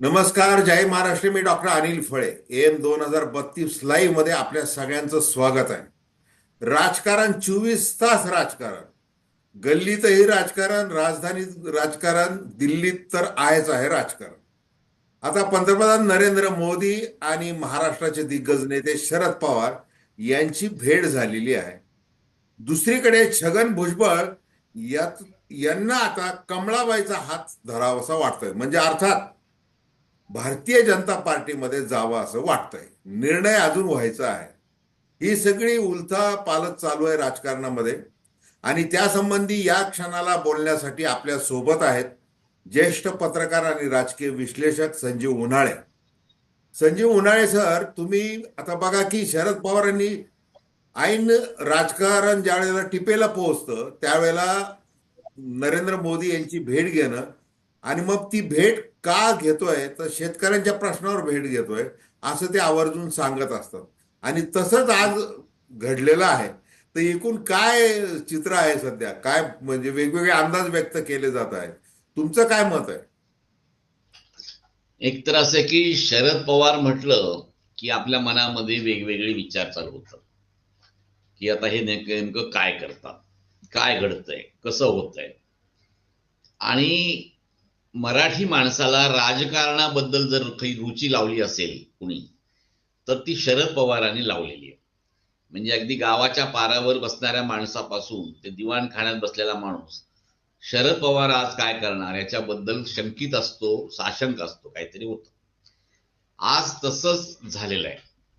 नमस्कार जय महाराष्ट्र. मी डॉक्टर अनिल फळे. एम दोन हजार बत्तीस लाईव्हमध्ये आपल्या सगळ्यांचं स्वागत आहे. राजकारण चोवीस तास राजकारण. गल्लीतही राजकारण राजधानीत राजकारण दिल्लीत तर आहेच आहे राजकारण. आता पंतप्रधान नरेंद्र मोदी आणि महाराष्ट्राचे दिग्गज नेते शरद पवार यांची भेट झालेली आहे. दुसरीकडे छगन भुजबळ यात यांना आता कमळाबाईचा हात धरावासा वाटतोय. म्हणजे अर्थात भारतीय जनता पार्टीमध्ये जावं असं वाटतंय. निर्णय अजून व्हायचा आहे. ही सगळी उलथा पालत चालू आहे राजकारणामध्ये. आणि त्यासंबंधी या क्षणाला बोलण्यासाठी आपल्यासोबत आहेत ज्येष्ठ पत्रकार आणि राजकीय विश्लेषक संजीव उन्हाळे. संजीव उन्हाळे सर तुम्ही आता बघा की शरद पवारांनी ऐन राजकारण ज्या वेळेला टिपेला पोहोचतं त्यावेळेला नरेंद्र मोदी यांची भेट घेणं आणि मग ती भेट का घेतोय? तर शेतकऱ्यांच्या प्रश्नावर भेट घेतोय असं ते आवर्जून सांगत असतात. आणि तसंच आज घडलेलं आहे. तर एकूण काय चित्र आहे सध्या? काय म्हणजे वेगवेगळे अंदाज व्यक्त केले जात आहेत. तुमचं काय मत आहे? एक तर असं की शरद पवार म्हटलं की आपल्या मनामध्ये वेगवेगळे विचार चालू होतात. की आता हे नेमकं नेमकं काय करतात? काय घडतंय? कसं होतंय? आणि मराठी माणसाला राजकारणाबद्दल जर काही रुची लावली असेल कुणी तर ती शरद पवारांनी लावलेली आहे. म्हणजे अगदी गावाच्या पारावर बसणाऱ्या माणसापासून ते दिवाणखान्यात बसलेला माणूस शरद पवार आज काय करणार? याच्याबद्दल शंकित असतो साशंक असतो काहीतरी होतं. आज तसंच झालेलं आहे.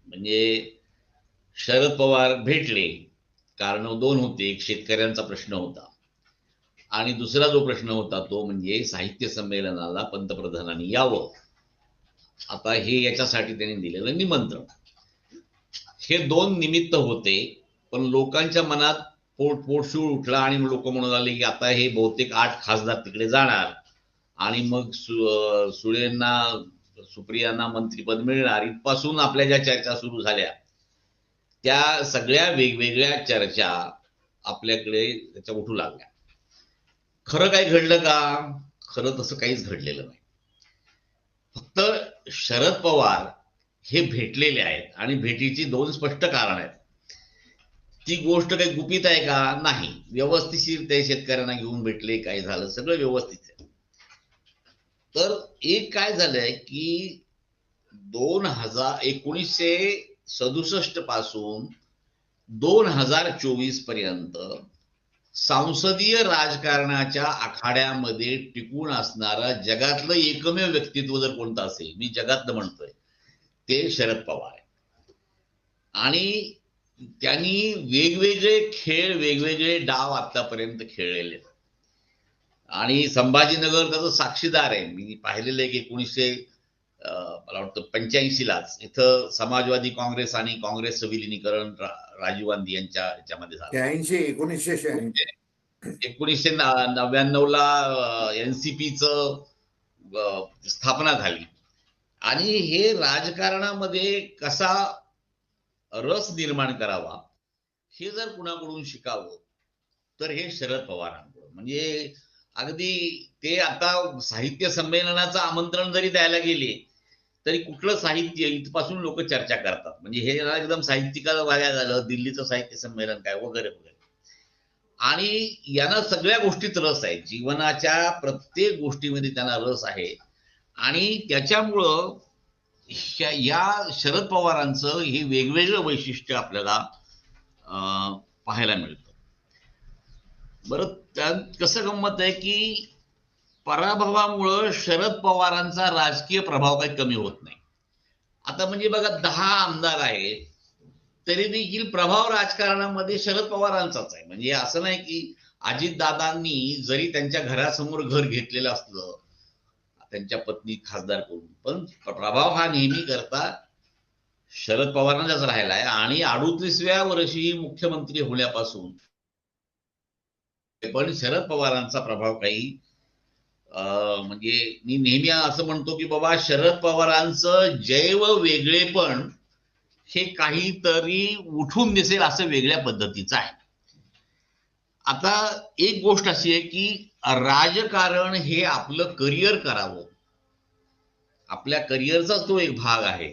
म्हणजे शरद पवार भेटले कारण दोन होते. एक शेतकऱ्यांचा प्रश्न होता. आणि दुसरा जो प्रश्न होता तो म्हणजे साहित्य संमेलनाला पंतप्रधानांनी यावं. आता हे याच्यासाठी त्यांनी दिलेलं निमंत्रण. हे दोन निमित्त होते पण लोकांच्या मनात पोट पोटशूळ उठला आणि लोक म्हणू लागले की आता हे बहुतेक आठ खासदार तिकडे जाणार. आणि मग सु सुळेंना सुप्रियांना मंत्रीपद मिळणार. इथपासून आपल्या ज्या चर्चा सुरू झाल्या त्या सगळ्या वेगवेगळ्या चर्चा आपल्याकडे त्याच्या उठू लागल्या. खरं काय घडलं का? खरं तसं काहीच घडलेलं नाही. फक्त शरद पवार हे भेटलेले आहेत आणि भेटीची दोन स्पष्ट कारण आहेत. ती गोष्ट काही गुपित आहे का? नाही. व्यवस्थितशीर ते शेतकऱ्यांना घेऊन भेटले काय झालं सगळं व्यवस्थित आहे. तर एक काय झालंय की दोन हजार एकोणीसशे सदुसष्टपासून दोन हजार चोवीसपर्यंत सांसदीय राजकारणाच्या आखाड्यामध्ये टिकून असणारा जगातलं एकमेव व्यक्तित्व जर कोणतं असेल मी जगातलं म्हणतोय ते शरद पवार आहे आणि त्यांनी वेगवेगळे खेळ वेगवेगळे डाव आतापर्यंत खेळलेले आहेत. आणि संभाजीनगर त्याचं साक्षीदार आहे मी पाहिलेलं आहे की एकोणीसशे मला वाटतं पंच्याऐंशीलाच. इथं समाजवादी काँग्रेस आणि काँग्रेसचं विलिनीकरण राजीव गांधी यांच्या याच्यामध्ये झालं. एकोणीसशे एकोणीसशे नव्याण्णव ला एनसीपीच स्थापना झाली. आणि हे राजकारणामध्ये कसा रस निर्माण करावा हे जर कुणाकडून शिकावं तर हे शरद पवारांकडून. म्हणजे अगदी ते आता साहित्य संमेलनाचं आमंत्रण जरी द्यायला गेले तरी कुठलं साहित्य इथपासून लोक चर्चा करतात. म्हणजे हे एकदम साहित्यिकाला वाया झालं दिल्लीचं साहित्य संमेलन काय वगैरे वगैरे. आणि यांना सगळ्या गोष्टीत रस आहे जीवनाच्या प्रत्येक गोष्टीमध्ये त्यांना रस आहे. आणि त्याच्यामुळं या शरद पवारांचं हे वेगवेगळं वैशिष्ट्य आपल्याला पाहायला मिळतं. बरं त्या कसं गंमत आहे की पराभवामुळं शरद पवारांचा राजकीय प्रभाव काही कमी होत नाही. आता म्हणजे बघा दहा आमदार आहेत तरी देखील प्रभाव राजकारणामध्ये शरद पवारांचाच आहे. म्हणजे असं नाही की अजितदादांनी जरी त्यांच्या घरासमोर घर घेतलेलं असलं त्यांच्या पत्नी खासदार करून पण प्रभाव हा नेहमी करता शरद पवारांचाच राहिला आहे. आणि अडुतीसव्या वर्षी मुख्यमंत्री होण्यापासून पण शरद पवारांचा प्रभाव काही म्हणजे मी नेहमी असं म्हणतो की बाबा शरद पवारांचं जैव वेगळेपण हे काहीतरी उठून दिसेल असं वेगळ्या पद्धतीचं आहे. आता एक गोष्ट अशी आहे की राजकारण हे आपलं करिअर करावं. आपल्या करिअरचा तो एक भाग आहे.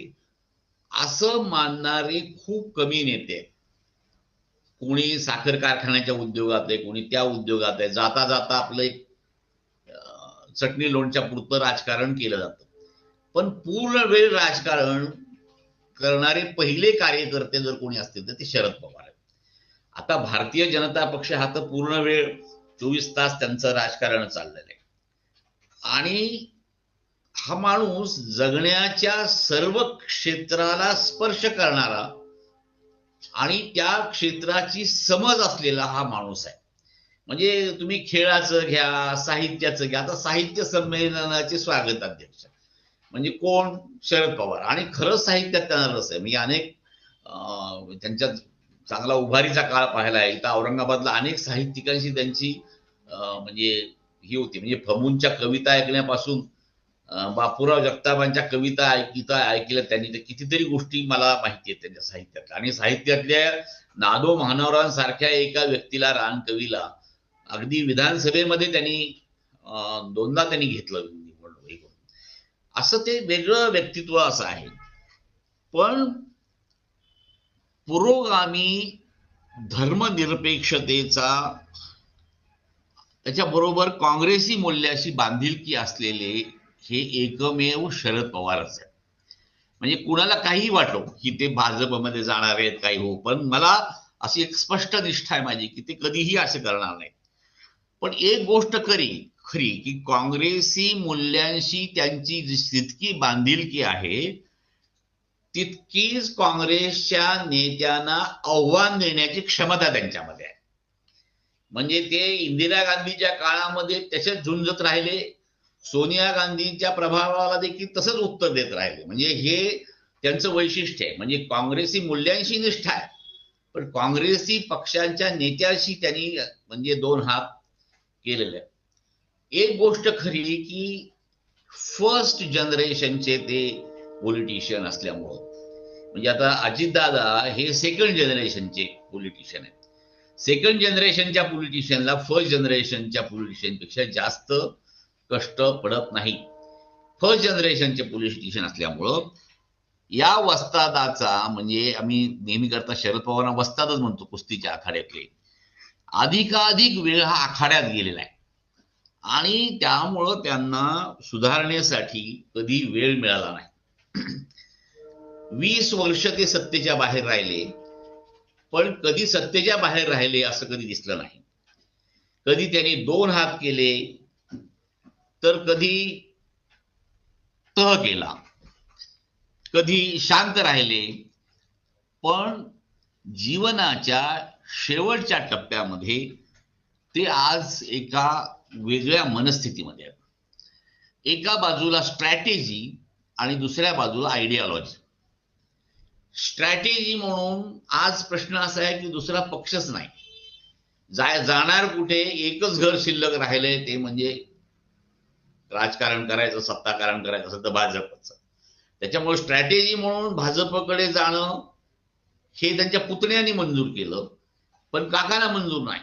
असं मानणारे खूप कमी नेते कोणी साखर कारखान्याच्या उद्योगात आहे कोणी त्या उद्योगात आहे. जाता जाता आपलं एक चटणी लोणच्या पुरतं राजकारण केलं जातं. पण पूर्ण वेळ राजकारण करणारे पहिले कार्यकर्ते जर कोणी असतील तर ते शरद पवार आहेत. आता भारतीय जनता पक्ष हा तर पूर्ण वेळ चोवीस तास त्यांचं राजकारण चाललेलं आहे. आणि हा माणूस जगण्याच्या सर्व क्षेत्राला स्पर्श करणारा आणि त्या क्षेत्राची समज असलेला हा माणूस आहे. म्हणजे तुम्ही खेळाचं घ्या साहित्याचं घ्या. आता साहित्य संमेलनाचे स्वागत अध्यक्ष. म्हणजे कोण? शरद पवार. आणि खरंच साहित्यात त्यांना रस आहे. मी अनेक त्यांच्या चांगला उभारीचा काळ पाहायला आहे तर औरंगाबादला अनेक साहित्यिकांशी त्यांची म्हणजे ही होती. म्हणजे फमूंच्या कविता ऐकण्यापासून बापूराव जगतापांच्या कविता ऐकिता ऐकल्या त्यांनी. तर कितीतरी गोष्टी मला माहिती आहेत त्यांच्या साहित्यातल्या आणि साहित्यातल्या नादो महानवरांसारख्या एका व्यक्तीला रान कवीला अगदी विधानसभेमध्ये त्यांनी दोनदा त्यांनी घेतलं निवडणूक असं ते वेगळं व्यक्तित्व असं आहे. पण पुरोगामी धर्मनिरपेक्षतेचा त्याच्याबरोबर काँग्रेसी मूल्याशी बांधिलकी असलेले हे एकमेव शरद पवारच आहे म्हणजे कुणाला काही वाटो की ते भाजपमध्ये जाणार आहेत काही हो पण मला अशी एक स्पष्ट निष्ठा आहे माझी की ते कधीही असं करणार नाही पण एक गोष्ट खरी खरी की काँग्रेसी मूल्यांशी त्यांची जितकी बांधिलकी आहे तितकीच काँग्रेसच्या नेत्यांना आव्हान देण्याची क्षमता त्यांच्यामध्ये आहे. म्हणजे ते इंदिरा गांधीच्या काळामध्ये तसेच झुंजत राहिले सोनिया गांधींच्या प्रभावाला देखील तसंच उत्तर देत राहिले. म्हणजे हे त्यांचं वैशिष्ट्य आहे. म्हणजे काँग्रेसी मूल्यांशी निष्ठा आहे. पण काँग्रेसी पक्षांच्या नेत्याशी त्यांनी म्हणजे दोन हात केलेल्या एक गोष्ट खरी की फर्स्ट जनरेशनचे ते पॉलिटिशियन असल्यामुळं. म्हणजे आता अजितदादा हे सेकंड जनरेशनचे पॉलिटिशियन आहेत. सेकंड जनरेशनच्या पॉलिटिशियनला फर्स्ट जनरेशनच्या पॉलिटिशियनपेक्षा जास्त कष्ट पडत नाही. फर्स्ट जनरेशनचे पॉलिटिशियन असल्यामुळं या वस्तादाचा म्हणजे आम्ही नेहमी करता शरद पवारांना वस्तादच म्हणतो कुस्तीच्या आखाड्यातले. अधिकाधिक वेळ हा आखाड्यात गेलेला आहे. आणि त्यामुळं त्यांना सुधारण्यासाठी कधी वेळ मिळाला नाही. वीस वर्ष ते सत्तेच्या बाहेर राहिले पण कधी सत्तेच्या बाहेर राहिले असं कधी दिसलं नाही. कधी त्यांनी दोन हात केले तर कधी तह केला. कधी शांत राहिले पण जीवनाच्या शेवटच्या टप्प्यामध्ये ते आज एका वेगळ्या मनस्थितीमध्ये आहेत. एका बाजूला स्ट्रॅटेजी आणि दुसऱ्या बाजूला आयडियालॉजी स्ट्रॅटेजी म्हणून आज प्रश्न असा आहे की दुसरा पक्षच नाही. जाय जाणार कुठे एकच घर शिल्लक राहिलंय ते म्हणजे राजकारण करायचं सत्ताकारण करायचं असेल तर भाजपचं. त्याच्यामुळे स्ट्रॅटेजी म्हणून भाजपकडे जाणं हे त्यांच्या पुतण्याने मंजूर केलं. पण काकांना मंजूर नाही.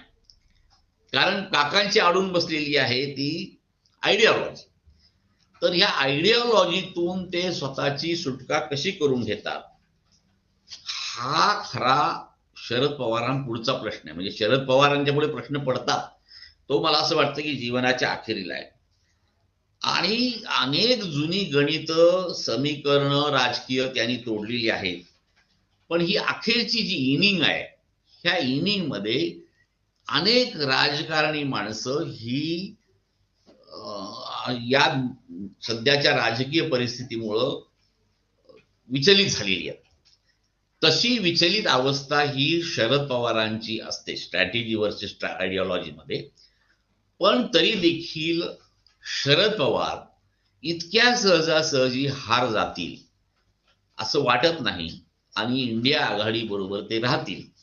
कारण काकांची आडून बसलेली आहे ती आयडियालॉजी तर ह्या आयडियालॉजीतून ते स्वतःची सुटका कशी करून घेतात? हा खरा शरद पवारांपुढचा प्रश्न आहे. म्हणजे शरद पवारांच्या पुढे प्रश्न पडतात. तो मला असं वाटतं की जीवनाच्या अखेरीला आहे. आणि अनेक जुनी गणित समीकरणं राजकीय त्यांनी तोडलेली आहेत. पण ही अखेरची जी इनिंग आहे ह्या इनिंगमध्ये अनेक राजकारणी माणसं ही या सध्याच्या राजकीय परिस्थितीमुळं विचलित झालेली आहेत. तशी विचलित अवस्था ही शरद पवारांची असते स्ट्रॅटेजीवरच्या आयडिओलॉजीमध्ये पण तरी देखील शरद पवार इतक्या सहजासहजी हार जातील असं वाटत नाही आणि इंडिया आघाडी बरोबर ते राहतील.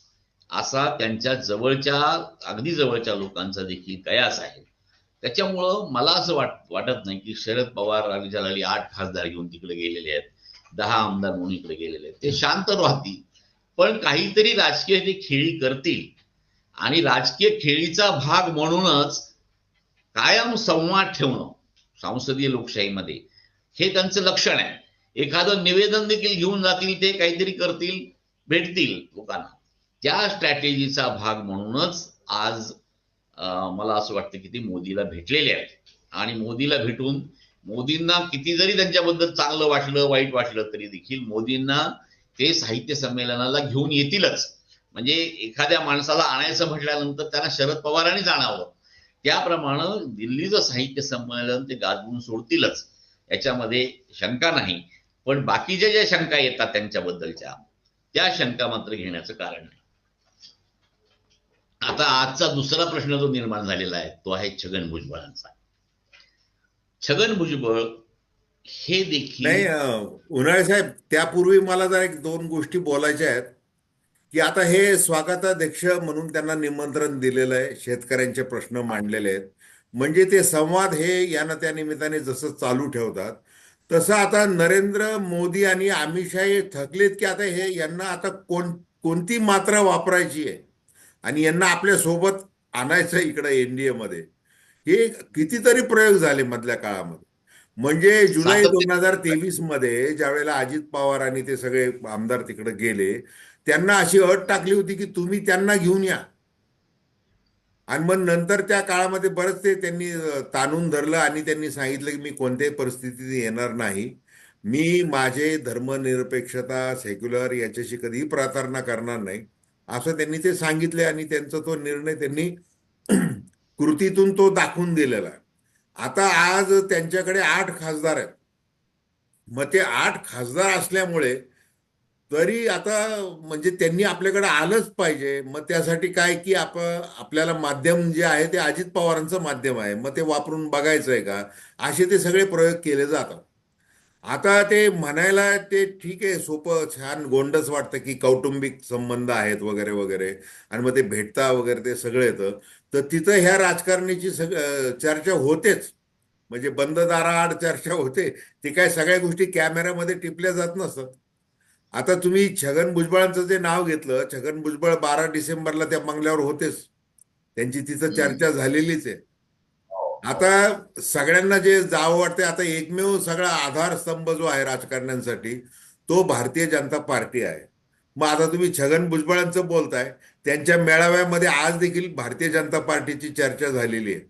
असा त्यांच्या जवळच्या अगदी जवळच्या लोकांचा देखील कयास आहे. त्याच्यामुळं मला असं वाट वाटत नाही की शरद पवार राजधानी आठ खासदार घेऊन तिकडे गेलेले आहेत. दहा आमदार म्हणून इकडे गेलेले आहेत. ते शांत राहतील. पण काहीतरी राजकीय ते खेळी करतील आणि राजकीय खेळीचा भाग म्हणूनच कायम संवाद ठेवणं संसदीय लोकशाहीमध्ये हे त्यांचं लक्षण आहे. एखादं निवेदन देखील घेऊन जातील ते काहीतरी करतील भेटतील लोकांना. त्या स्ट्रॅटेजीचा भाग म्हणूनच आज मला असं वाटतं की ते मोदीला भेटलेले आहेत. आणि मोदीला भेटून मोदींना किती जरी त्यांच्याबद्दल चांगलं वाटलं वाईट वाटलं तरी देखील मोदींना ते साहित्य संमेलनाला घेऊन येतीलच. म्हणजे एखाद्या माणसाला आणायचं म्हटल्यानंतर त्यांना शरद पवारांनीच आणावं त्याप्रमाणे दिल्लीचं साहित्य संमेलन ते गाजवून सोडतीलच. याच्यामध्ये शंका नाही. पण बाकीच्या ज्या शंका येतात त्यांच्याबद्दलच्या त्या शंका मात्र घेण्याचं कारण नाही आता आजचा दुसरा प्रश्न जो निर्माण झालेला आहे तो आहे छगन भुजबळांचा. छगन भुजबळ हे नाही देखील नाही उन्हाळे साहेब त्यापूर्वी मला जर एक दोन गोष्टी बोलायच्या आहेत. की आता हे स्वागताध्यक्ष म्हणून त्यांना निमंत्रण दिलेलं आहे शेतकऱ्यांचे प्रश्न मांडलेले आहेत. म्हणजे ते संवाद हे यांना त्या निमित्ताने जसं चालू ठेवतात तसं आता नरेंद्र मोदी आणि अमित शाह हे थकलेत की आता हे यांना आता कोण कोणती मात्रा वापरायची आहे? आणि यांना आपल्यासोबत आणायचं इकडं एनडीए मध्ये. हे कितीतरी प्रयोग झाले मधल्या काळामध्ये. म्हणजे जुलै दोन हजार तेवीसमध्ये ज्यावेळेला अजित पवार आणि ते सगळे आमदार तिकडे गेले त्यांना अशी अट टाकली होती की तुम्ही त्यांना घेऊन या. आणि मग नंतर त्या काळामध्ये बरंच ते त्यांनी ताणून धरलं आणि त्यांनी सांगितलं की मी कोणत्याही परिस्थितीत येणार नाही. मी माझे धर्मनिरपेक्षता सेक्युलर याच्याशी कधीही प्रार्थना करणार नाही. असं त्यांनी ते सांगितले आणि त्यांचा तो निर्णय त्यांनी कृतीतून तो दाखवून दिलेला आहे. आता आज त्यांच्याकडे आठ खासदार आहेत. मग ते आठ खासदार असल्यामुळे तरी आता म्हणजे त्यांनी आपल्याकडे आलंच पाहिजे. मग त्यासाठी काय की आप आपल्याला माध्यम जे आहे ते अजित पवारांचं माध्यम आहे. मग ते वापरून बघायचं आहे का? असे ते सगळे प्रयोग केले जातात. आता ते म्हणायला ते ठीक आहे सोपं छान गोंडच वाटतं की कौटुंबिक संबंध आहेत वगैरे वगैरे. आणि मग ते भेटता वगैरे ते सगळं येतं. तर तिथं ह्या राजकारणाची सग चर्चा होतेच. म्हणजे बंद दाराआड चर्चा होते. ती काय सगळ्या गोष्टी कॅमेऱ्यामध्ये टिपल्या जात नसतात. आता तुम्ही छगन भुजबळांचं जे नाव घेतलं छगन भुजबळ बारा डिसेंबरला त्या बंगल्यावर होतेच. त्यांची तिथं चर्चा झालेलीच आहे. आता सगळ्यांना जे जावं वाटते आता एकमेव सगळा आधारस्तंभ जो आहे राजकारण्यांसाठी तो भारतीय जनता पार्टी आहे. मग आता तुम्ही छगन भुजबळांचं बोलताय त्यांच्या मेळाव्यामध्ये आज देखील भारतीय जनता पार्टीची चर्चा झालेली आहे.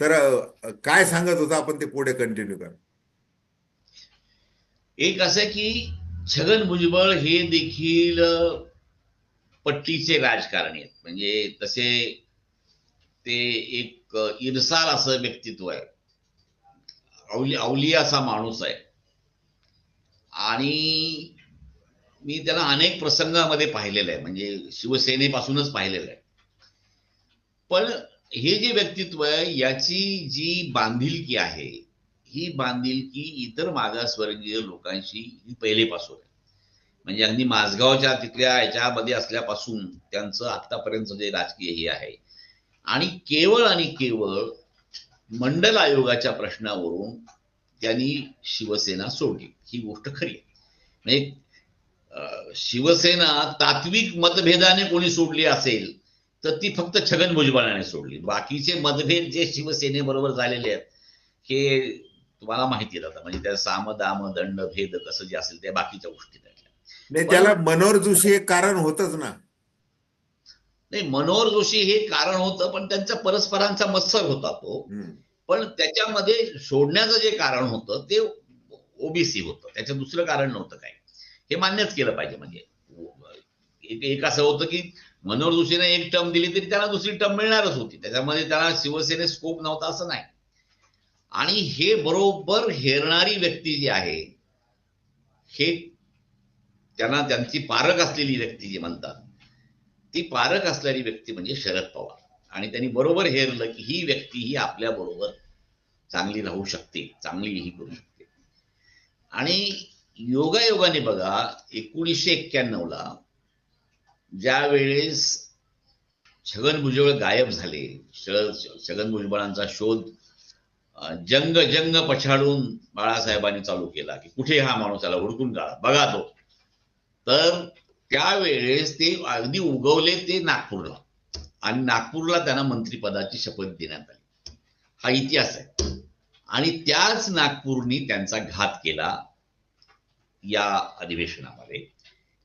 तर काय सांगत होता आपण ते पुढे कंटिन्यू करा. एक असं की छगन भुजबळ हे देखील पट्टीचे राजकारणी आहेत. म्हणजे तसे ते एक अ, इरसाल असं व्यक्तित्व आहे. औली अवली असा माणूस आहे. आणि मी त्यांना अनेक प्रसंगामध्ये पाहिलेलं आहे. म्हणजे शिवसेनेपासूनच पाहिलेलं आहे. पण हे जे व्यक्तित्व आहे याची जी बांधिलकी आहे ही बांधिलकी इतर मागासवर्गीय लोकांशी ही पहिलेपासून आहे. म्हणजे अगदी माझगावच्या तिथल्या याच्यामध्ये असल्यापासून त्यांचं आतापर्यंत जे राजकीय हे आहे आणि केवळ आणि केवळ मंडल आयोगाच्या प्रश्नावरून त्यांनी शिवसेना सोडली. ही गोष्ट खरी आहे. म्हणजे शिवसेना तात्विक मतभेदाने कोणी सोडली असेल तर ती फक्त छगन भुजबळाने सोडली. बाकीचे मतभेद जे शिवसेनेबरोबर झालेले आहेत हे तुम्हाला माहिती राहतं. म्हणजे त्या साम दाम दंड भेद कसं जे असेल त्या बाकीच्या गोष्टी त्याला मनोहर जोशी एक कारण होतच ना. नाही मनोहर जोशी हे कारण होतं पण त्यांचा परस्परांचा मत्सर होता तो. पण त्याच्यामध्ये सोडण्याचं जे कारण होतं ते ओबीसी होतं. त्याचं दुसरं कारण नव्हतं काय हे मान्यच केलं पाहिजे म्हणजे. एक एक असं होतं की मनोहर जोशीने एक टर्म दिली तरी त्याला दुसरी टर्म मिळणारच होती. त्याच्यामध्ये त्याला शिवसेनेत स्कोप नव्हता असं नाही. आणि हे बरोबर हेरणारी व्यक्ती जी आहे हे त्यांना त्यांची पारख असलेली व्यक्ती जी म्हणतात ती पारख असलेली व्यक्ती म्हणजे शरद पवार. आणि त्यांनी बरोबर हेरलं की ही व्यक्ती ही आपल्या बरोबर चांगली राहू शकते चांगली ही करू शकते. आणि योगायोगाने बघा एकोणीसशे एक्क्याण्णव ला ज्या वेळेस छगन भुजबळ गायब झाले छगन भुजबळांचा शोध जंग जंग पछाडून बाळासाहेबांनी चालू केला की कुठे हा माणूस त्याला हुडकून काढा बघा तो. तर त्यावेळेस ते अगदी उगवले ते नागपूरला. आणि नागपूरला त्यांना मंत्रिपदाची शपथ देण्यात आली. हा इतिहास आहे. आणि त्याच नागपूरनी त्यांचा घात केला या अधिवेशनामध्ये.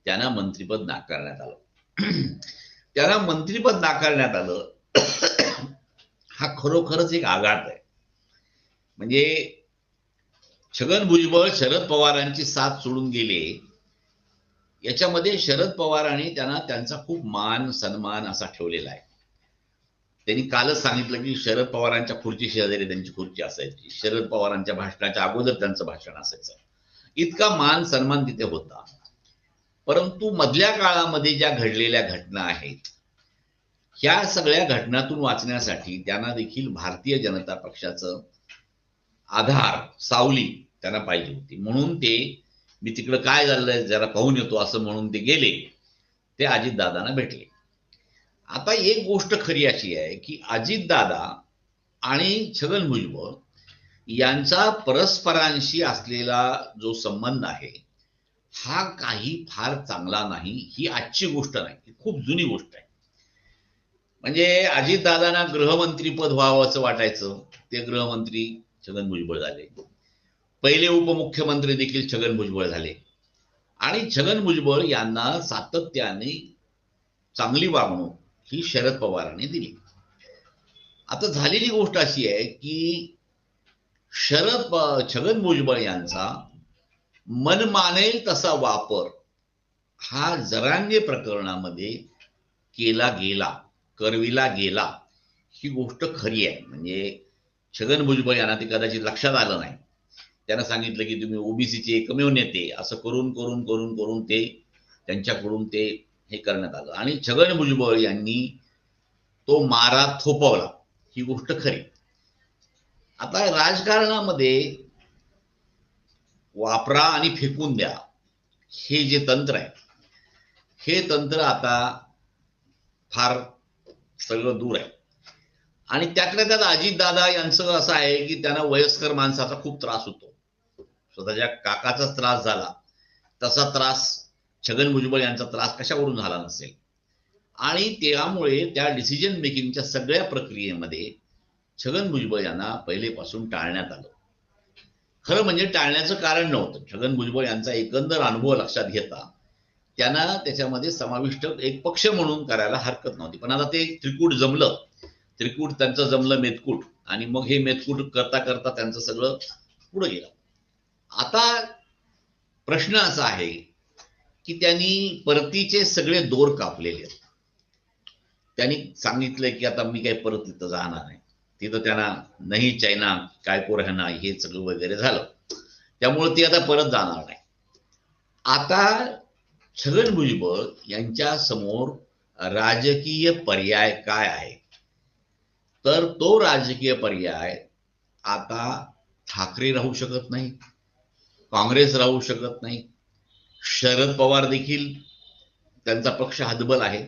त्यांना मंत्रिपद नाकारण्यात आलं. त्यांना मंत्रिपद नाकारण्यात आलं हा खरोखरच एक आघात आहे. म्हणजे छगन भुजबळ शरद पवारांची साथ सोडून गेले याच्यामध्ये शरद पवारांनी त्यांना त्यांचा खूप मान सन्मान असा ठेवलेला आहे. त्यांनी कालच सांगितलं की शरद पवारांच्या खुर्ची शेजारी त्यांची खुर्ची असायची. शरद पवारांच्या भाषणाच्या अगोदर त्यांचं भाषण असायचं. इतका मान सन्मान तिथे होता. परंतु मधल्या काळामध्ये ज्या घडलेल्या घटना आहेत ह्या सगळ्या घटनातून वाचण्यासाठी त्यांना देखील भारतीय जनता पक्षाचं आधार सावली त्यांना पाहिजे होती. म्हणून ते मी तिकडं काय झालंय जरा पाहून येतो असं म्हणून ते गेले. ते अजितदादांना भेटले. आता एक गोष्ट खरी अशी आहे की अजितदादा आणि छगन भुजबळ यांचा परस्परांशी असलेला जो संबंध आहे हा काही फार चांगला नाही ही आजची गोष्ट नाही ही खूप जुनी गोष्ट आहे. म्हणजे अजितदादांना गृहमंत्रीपद व्हावं असं वाटायचं ते गृहमंत्री छगन भुजबळ झाले. पहिले उपमुख्यमंत्री देखील छगन भुजबळ झाले. आणि छगन भुजबळ यांना सातत्याने चांगली वागणूक ही शरद पवारांनी दिली. आता झालेली गोष्ट अशी आहे की शरद छगन भुजबळ यांचा मन मानेल तसा वापर हा जरांगे प्रकरणामध्ये केला गेला करविला गेला ही गोष्ट खरी आहे. म्हणजे छगन भुजबळ यांना ते कदाचित लक्षात आलं नाही. त्यांना सांगितलं की तुम्ही ओबीसीचे एकमेव नेते असं करून करून करून करून ते त्यांच्याकडून ते हे करण्यात आलं. आणि छगन भुजबळ यांनी तो मारा थोपवला. ही गोष्ट खरी. आता राजकारणामध्ये वापरा आणि फेकून द्या. हे जे तंत्र आहे हे तंत्र आता फार सगळं दूर आहे. आणि त्यातल्या त्यात अजितदादा यांचं असं आहे की त्यांना वयस्कर माणसाचा खूप त्रास होतो. स्वतःच्या काकाचाच त्रास झाला तसा त्रास छगन भुजबळ यांचा त्रास कशावरून झाला नसेल? आणि त्यामुळे त्या डिसिजन मेकिंगच्या सगळ्या प्रक्रियेमध्ये छगन भुजबळ यांना पहिलेपासून टाळण्यात आलं. खरं म्हणजे टाळण्याचं कारण नव्हतं. छगन भुजबळ यांचा एकंदर अनुभव लक्षात घेता त्यांना त्याच्यामध्ये समाविष्ट एक पक्ष म्हणून करायला हरकत नव्हती. पण आता ते त्रिकूट जमलं. त्रिकूट त्यांचं जमलं मेतकूट. आणि मग हे मेतकूट करता करता त्यांचं सगळं पुढे गेलं. आता प्रश्न असा आहे की त्यांनी परतीचे सगळे दोर कापलेले आहेत. त्यांनी सांगितलंय की आता मी काही परत तिथं जाणार नाही. तिथं त्यांना नाही चायना काय को हे सगळं वगैरे झालं. त्यामुळे ती आता परत जाणार नाही. आता छगन भुजबळ यांच्या समोर राजकीय पर्याय काय आहे? तर तो राजकीय पर्याय आता ठाकरे राहू शकत नाही. काँग्रेस राहू शकत नाही. शरद पवार देखील त्यांचा पक्ष हतबल आहे.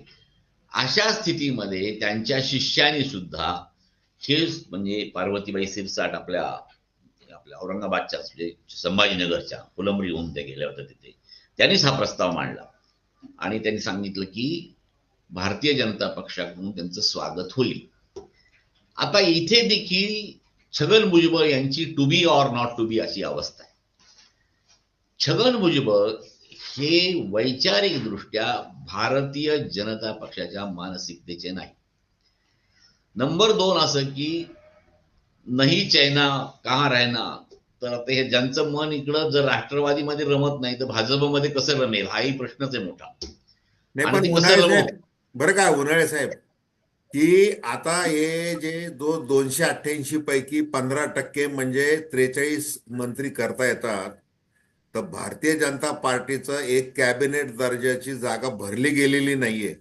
अशा स्थितीमध्ये त्यांच्या शिष्याने सुद्धा हे म्हणजे पार्वतीबाई सिरसाट आपल्या आपल्या औरंगाबादच्या म्हणजे संभाजीनगरच्या फुलंबरी होऊन ते गेल्या होत्या तिथे. त्यांनीच हा प्रस्ताव मांडला. आणि त्यांनी सांगितलं की भारतीय जनता पक्षाकडून त्यांचं स्वागत होईल. आता इथे देखील छगन भुजबळ यांची to be or not to be अशी अवस्था आहे. छगन भुजबळ हे वैचारिक दृष्ट्या भारतीय जनता पक्षाच्या मानसिकतेचे नाही. नंबर दोन असं की नाही चायना कहा राहना तर आता हे ज्यांचं मन इकडं जर राष्ट्रवादीमध्ये रमत नाही तर भाजपमध्ये कसं रमेल? हाही प्रश्नच आहे मोठा. ते बरं का उन्हाळे साहेब की आता हे जे दो दोनशे अठ्ठ्याऐंशी पैकी पंधरा टक्के म्हणजे त्रेचाळीस मंत्री करता येतात तर भारतीय जनता पार्टीचं एक कॅबिनेट दर्जाची जागा भरली गेलेली नाहीये.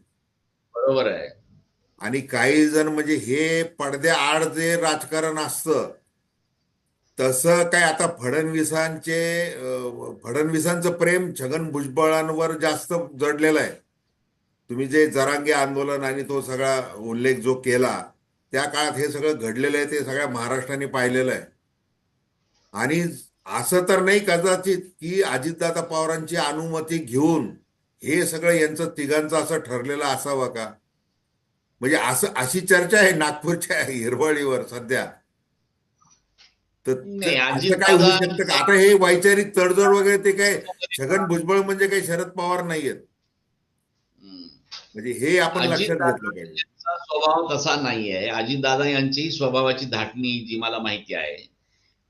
बरोबर आहे. आणि काही जण म्हणजे हे पडद्याआड जे राजकारण असतं तसं काय आता फडणवीसांचे फडणवीसांचं प्रेम छगन भुजबळांवर जास्त जडलेलं आहे. तुम्ही जे जरांगे आंदोलन आणि तो सगळा उल्लेख जो केला त्या काळात हे सगळं घडलेलं आहे ते सगळ्या महाराष्ट्राने पाहिलेलं आहे. आणि असं तर नाही कदाचित की अजितदादा पवारांची अनुमती घेऊन हे सगळं यांचं तिघांचं असं ठरलेलं असावं का? म्हणजे असं अशी चर्चा आहे नागपूरच्या हिरवळीवर सध्या. तर काय होऊ शकतं का? आता हे वैचारिक तडजोड वगैरे ते काय छगन भुजबळ म्हणजे काही शरद पवार नाहीयेत. म्हणजे हे आपण लक्षात घेतलं पाहिजे. स्वभाव तसा नाहीये. अजितदादा यांचीही स्वभावाची धाटणी जी मला माहिती आहे.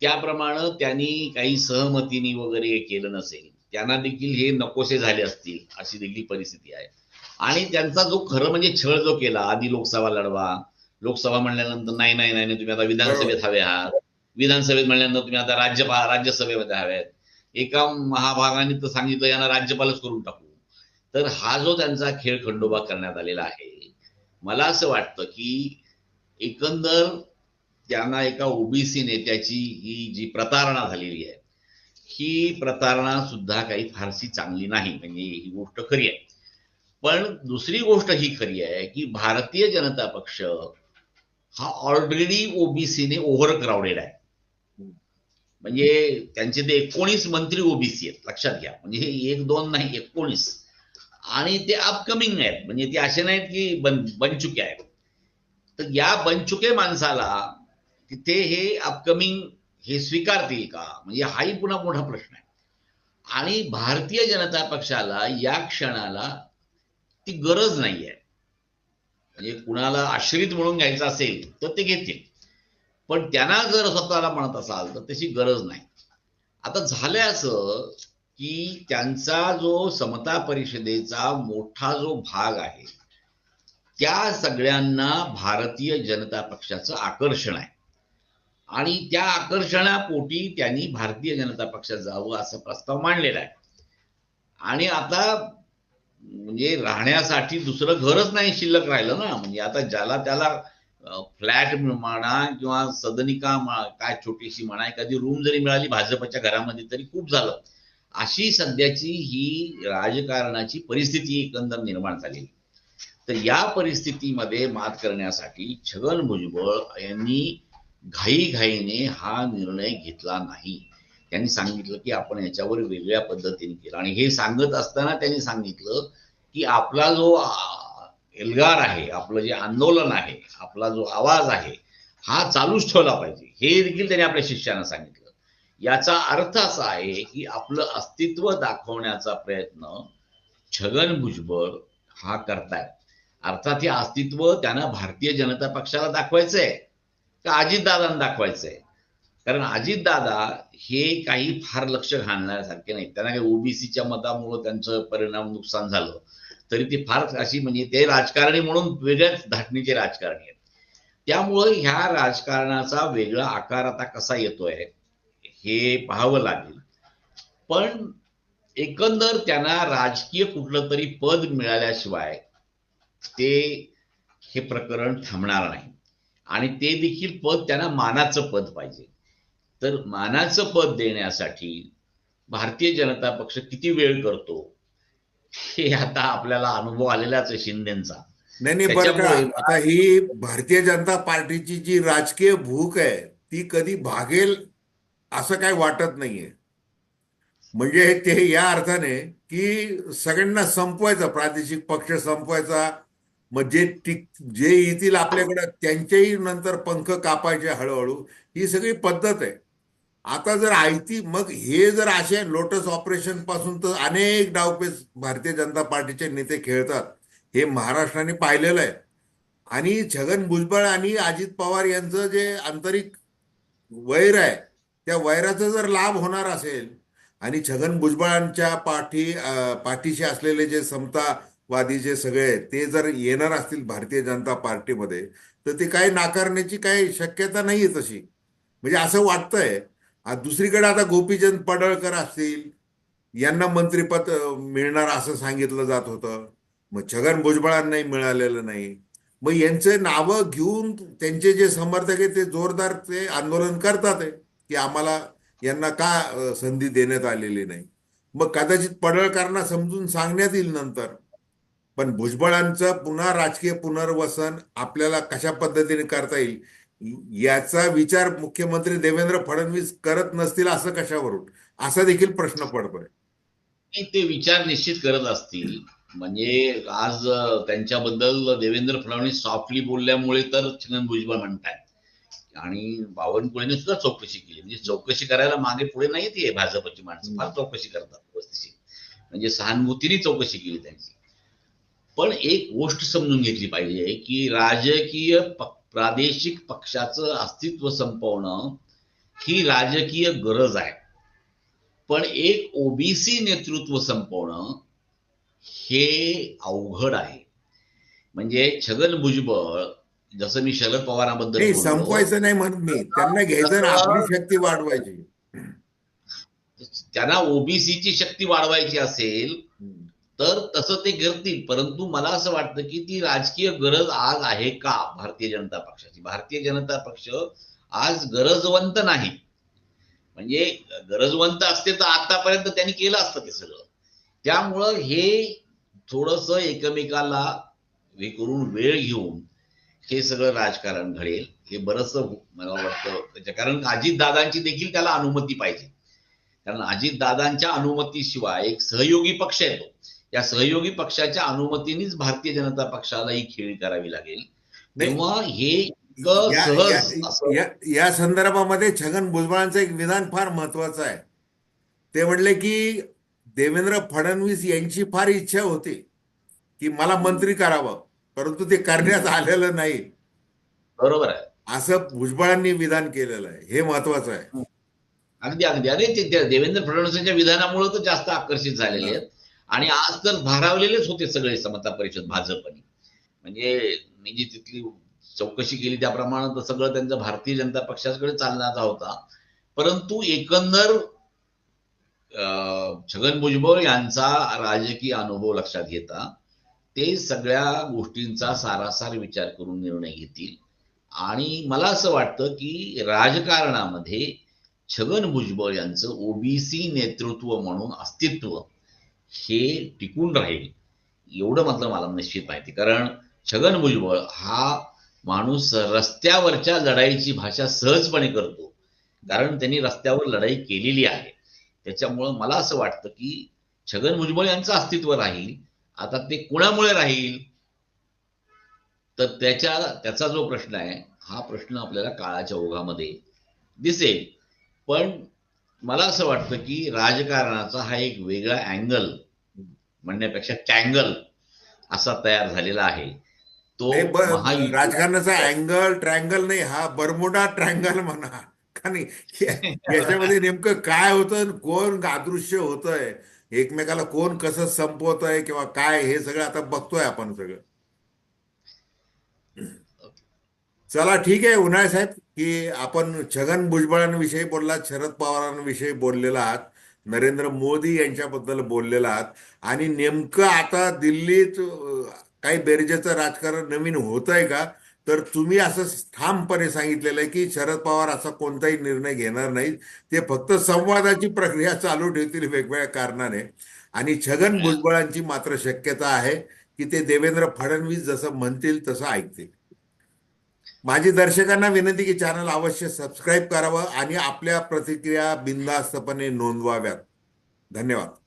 त्याप्रमाणे त्यांनी काही सहमतीने वगैरे केलं नसेल त्यांना देखील हे नकोसे झाले असतील अशी देखील परिस्थिती आहे. आणि त्यांचा जो खरं म्हणजे छळ जो केला आधी लोकसभा लढवा लोकसभा म्हणल्यानंतर नाही नाही नाही तुम्ही आता विधानसभेत हवे आहात. विधानसभेत म्हणल्यानंतर तुम्ही आता राज्यपाल राज्यसभेमध्ये हवेत. एका महाभागाने तर सांगितलं यांना राज्यपालच करून टाकू. तर हा जो त्यांचा खेळ खंडोबा करण्यात आलेला आहे मला असं वाटतं की एकंदर त्यांना एका ओबीसी नेत्याची ही जी प्रतारणा झालेली आहे ही प्रतारणा सुद्धा काही फारशी चांगली नाही. म्हणजे ही गोष्ट खरी आहे. पण दुसरी गोष्ट ही खरी आहे की भारतीय जनता पक्ष हा ऑलरेडी ओबीसीने ओव्हर क्राऊडेड आहे. म्हणजे त्यांचे ते एकोणीस मंत्री ओबीसी आहेत लक्षात घ्या. म्हणजे हे एक दोन नाही एकोणीस. आणि ते अपकमिंग आहेत. म्हणजे ते असे नाहीत की बन बन चुके आहेत. तर या बनचुके माणसाला तिथे हे अपकमिंग हे स्वीकारतील का? म्हणजे हाही पुन्हा मोठा प्रश्न आहे. आणि भारतीय जनता पक्षाला या क्षणाला ती गरज नाही आहे म्हणजे कुणाला आश्रित म्हणून घ्यायचं असेल तर ते घेतील. पण त्यांना जर स्वतःला म्हणत असाल तर तशी गरज नाही. आता झालं असं की त्यांचा जो समता परिषदेचा मोठा जो भाग आहे त्या सगळ्यांना भारतीय जनता पक्षाचं आकर्षण आहे. आणि त्या आकर्षणापोटी त्यांनी भारतीय जनता पक्षात जावं असा प्रस्ताव मांडलेला आहे. आणि आता म्हणजे राहण्यासाठी दुसरं घरच नाही शिल्लक राहिलं ना. म्हणजे आता ज्याला त्याला फ्लॅट म्हणा किंवा सदनिका काय छोटीशी म्हणा एखादी रूम जरी मिळाली भाजपच्या घरामध्ये तरी खूप झालं. अशी सध्याची ही राजकारणाची परिस्थिती एकंदर निर्माण झालेली. तर या परिस्थितीमध्ये मात करण्यासाठी छगन भुजबळ यांनी घाईघाईने हा निर्णय घेतला नाही. त्यांनी सांगितलं की आपण याच्यावर वेगळ्या पद्धतीने केलं. आणि हे सांगत असताना त्यांनी सांगितलं की आपला जो एल्गार आहे आपलं जे आंदोलन आहे आपला जो आवाज आहे हा चालूच ठेवला पाहिजे. हे देखील त्यांनी आपल्या शिष्यांना सांगितलं. याचा अर्थ असा आहे की आपलं अस्तित्व दाखवण्याचा प्रयत्न छगन भुजबळ हा करतायत. अर्थात हे अस्तित्व त्यांना भारतीय जनता पक्षाला दाखवायचं आहे का अजितदादांना दाखवायचंय. कारण अजितदादा हे काही फार लक्ष घालण्यासारखे नाही त्यांना काही ओबीसीच्या मतामुळे त्यांचं परिणाम नुकसान झालं. तरी ते फार अशी म्हणजे ते राजकारणी म्हणून वेगळ्याच धाटणीचे राजकारणी आहेत. त्यामुळं ह्या राजकारणाचा वेगळा आकार आता कसा येतोय हे पाहावं लागेल. पण एकंदर त्यांना राजकीय कुठलं तरी पद मिळाल्याशिवाय ते हे प्रकरण थांबणार नाही. आणि ते देखील पद त्यांना मानाचं पद पाहिजे. तर मानाचं पद देण्यासाठी भारतीय जनता पक्ष किती वेळ करतो हे आता आपल्याला अनुभव आलेलाच आहे शिंदेचा. नाही आता ही भारतीय जनता पार्टीची जी राजकीय भूक आहे ती कधी भागेल असं काही वाटत नाहीये. म्हणजे ते या अर्थाने की सगळ्यांना संपवायचा प्रादेशिक पक्ष संपवायचा मग जे टिक जे येतील आपल्याकडं त्यांच्याही नंतर पंख कापायचे हळूहळू. ही सगळी पद्धत आहे. आता जर आयती मग हे जर असे लोटस ऑपरेशनपासून तर अनेक डावपेच भारतीय जनता पार्टीचे नेते खेळतात. हे महाराष्ट्राने पाहिलेलं आहे. आणि छगन भुजबळ आणि अजित पवार यांचं जे आंतरिक वैर आहे त्या वैराचा जर लाभ होणार असेल आणि छगन भुजबळांच्या पाठी पाठीशी असलेले जे समता वादी जे सगळे आहेत ते जर येणार असतील भारतीय जनता पार्टीमध्ये तर ते काही नाकारण्याची काही शक्यता नाही आहे तशी. म्हणजे असं वाटतंय. दुसरीकडे आता गोपीचंद पडळकर असतील यांना मंत्रिपद मिळणार असं सांगितलं जात होतं. मग छगन भुजबळांनाही मिळालेलं नाही. मग यांचे नावं घेऊन त्यांचे जे समर्थक आहे ते जोरदार ते आंदोलन करतात आहे की आम्हाला यांना का संधी देण्यात आलेली नाही. मग कदाचित पडळकरांना समजून सांगण्यात येईल नंतर. पण भुजबळांचं पुन्हा राजकीय पुनर्वसन आपल्याला कशा पद्धतीने करता येईल याचा विचार मुख्यमंत्री देवेंद्र फडणवीस करत नसतील असं कशावरून? असा देखील प्रश्न पडतोय. ते विचार निश्चित करत असतील. म्हणजे आज त्यांच्याबद्दल देवेंद्र फडणवीस सॉफ्टली बोलल्यामुळे तर छगन भुजबळ म्हणतात आणि बावनकुळेने सुद्धा चौकशी केली. म्हणजे चौकशी करायला मागे पुढे नाहीत हे भाजपची माणसं. फार चौकशी करतात म्हणजे सहानुभूतीने चौकशी केली त्यांची. पण एक गोष्ट समजून घेतली पाहिजे की राजकीय प्रादेशिक पक्षाचं अस्तित्व संपवणं ही राजकीय गरज आहे. पण एक ओबीसी नेतृत्व संपवणं हे अवघड आहे. म्हणजे छगन भुजबळ जसं मी शरद पवारांबद्दल संपवायचं नाही म्हणत मी. त्यांना घ्यायचं आपली शक्ती वाढवायची. त्यांना ओबीसीची शक्ती वाढवायची असेल तर तसं ते करतील. परंतु मला असं वाटतं की ती राजकीय गरज आज आहे का भारतीय जनता पक्षाची? भारतीय जनता पक्ष आज गरजवंत नाही. म्हणजे गरजवंत असते तर आतापर्यंत त्यांनी केलं असतं ते सगळं. त्यामुळं हे थोडस एकमेकाला हे करून वेळ घेऊन हे सगळं राजकारण घडेल. हे बरंच मला वाटतं त्याच्या- कारण अजितदादांची देखील त्याला अनुमती पाहिजे. कारण अजितदादांच्या अनुमतीशिवाय एक सहयोगी पक्ष येतो या सहयोगी पक्षाच्या अनुमतीनेच भारतीय जनता पक्षाला ही खेळी करावी लागेल. तेव्हा हे या- या- असं या- या संदर्भामध्ये छगन भुजबळांचं एक विधान फार महत्वाचं आहे. ते म्हणले की देवेंद्र फडणवीस यांची फार इच्छा होती की मला मंत्री करावं परंतु ते करण्यात आलेलं नाही. बरोबर आहे. असं भुजबळांनी विधान केलेलं आहे. हे महत्वाचं आहे. अगदी अगदी. अरे देवेंद्र फडणवीसांच्या विधानामुळे तर जास्त आकर्षित झालेले आहेत. आणि आज तर भारावलेलेच होते सगळे समता परिषद भाजपने. म्हणजे मी जी तिथली चौकशी केली त्याप्रमाणे तर सगळं त्यांचं भारतीय जनता पक्षाकडे चालण्याचा होता. परंतु एकंदर छगन भुजबळ यांचा राजकीय अनुभव लक्षात घेता ते सगळ्या गोष्टींचा सारासार विचार करून निर्णय घेतील. आणि मला असं वाटतं की राजकारणामध्ये छगन भुजबळ यांचं ओबीसी नेतृत्व म्हणून अस्तित्व हे टिकून राहील एवढं मात्र मला निश्चित माहिती. कारण छगन भुजबळ हा माणूस रस्त्यावरच्या लढाईची भाषा सहजपणे करतो. कारण त्यांनी रस्त्यावर लढाई केलेली आहे. त्याच्यामुळं मला असं वाटतं की छगन भुजबळ यांचं अस्तित्व राहील आता ते कुणामुळे राहील? तर त्याच्या त्याचा जो प्रश्न आहे हा प्रश्न आपल्याला काळाच्या ओघामध्ये दिसेल. पण मला असं वाटतं की राजकारणाचा हा एक वेगळा अँगल म्हणण्यापेक्षा टँगल असा तयार झालेला आहे. तो राजकारणाचा अँगल ट्रँगल नाही हा बरमुडा ट्रँगल म्हणा. का नाही याच्यामध्ये नेमकं काय होतं कोण अदृश्य होतंय? एकमेकाला कोण कसं संपवतंय किंवा काय हे सगळं आता बघतोय आपण सगळं. चला ठीक आहे उन्हाळे साहेब. की आपण छगन भुजबळांविषयी बोललात शरद पवारांविषयी बोललेला आहात नरेंद्र मोदी यांच्याबद्दल बोललेला आहात आणि नेमकं आता दिल्लीत काही बेरजेचं राजकारण नवीन होत आहे का? तर तुम्ही असं ठामपणे सांगितलेलं आहे की शरद पवार असा कोणताही निर्णय घेणार नाहीत. ते फक्त संवादाची प्रक्रिया चालू ठेवतील वेगवेगळ्या कारणाने. आणि छगन भुजबळांची मात्र शक्यता आहे की ते देवेंद्र फडणवीस जसं म्हणतील तसं ऐकतील. माझी दर्शकांना विनंती की चॅनल अवश्य सबस्क्राईब करावं आणि आपल्या प्रतिक्रिया बिंदास्तपणे नोंदवाव्यात. धन्यवाद.